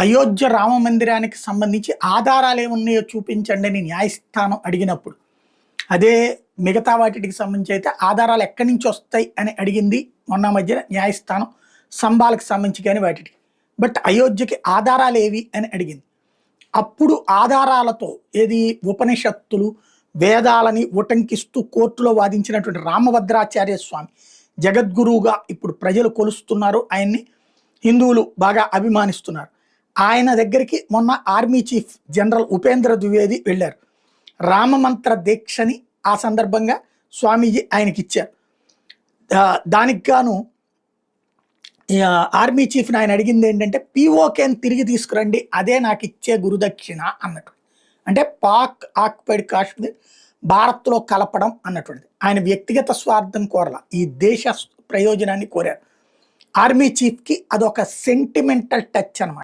అయోధ్య రామ మందిరానికి సంబంధించి ఆధారాలు ఏమున్నాయో చూపించండి అని న్యాయస్థానం అడిగినప్పుడు. అదే మిగతా వాటికి సంబంధించి అయితే ఆధారాలు ఎక్కడి నుంచి వస్తాయి అని అడిగింది. మొన్న మధ్యన న్యాయస్థానం సంబాలకు సంబంధించి కానీ వాటికి. బట్ అయోధ్యకి ఆధారాలు ఏవి అని అడిగింది. అప్పుడు ఆధారాలతో ఏది ఉపనిషత్తులు వేదాలని ఉటంకిస్తూ కోర్టులో వాదించినటువంటి రామభద్రాచార్య స్వామి జగద్గురువుగా ఇప్పుడు ప్రజలు కొలుస్తున్నారు. ఆయన్ని హిందువులు బాగా అభిమానిస్తున్నారు. ఆయన దగ్గరికి మొన్న army chief general Upendra Dwivedi వెళ్ళారు. రామమంత్ర దీక్షని ఆ సందర్భంగా స్వామీజీ ఆయనకి ఇచ్చారు దానికి గాను ఆర్మీ చీఫ్ని ఆయన అడిగింది ఏంటంటే పీఓకేని తిరిగి తీసుకురండి అదే నాకు ఇచ్చే గురుదక్షిణ అన్నట్టు. అంటే పాక్ ఆక్యుపైడ్ కాశ్మీర్ భారత్లో కలపడం అన్నటువంటిది. ఆయన వ్యక్తిగత స్వార్థం కోరల ఈ దేశ ప్రయోజనాన్ని కోరారు. ఆర్మీ చీఫ్కి అదొక సెంటిమెంటల్ టచ్ అనమాట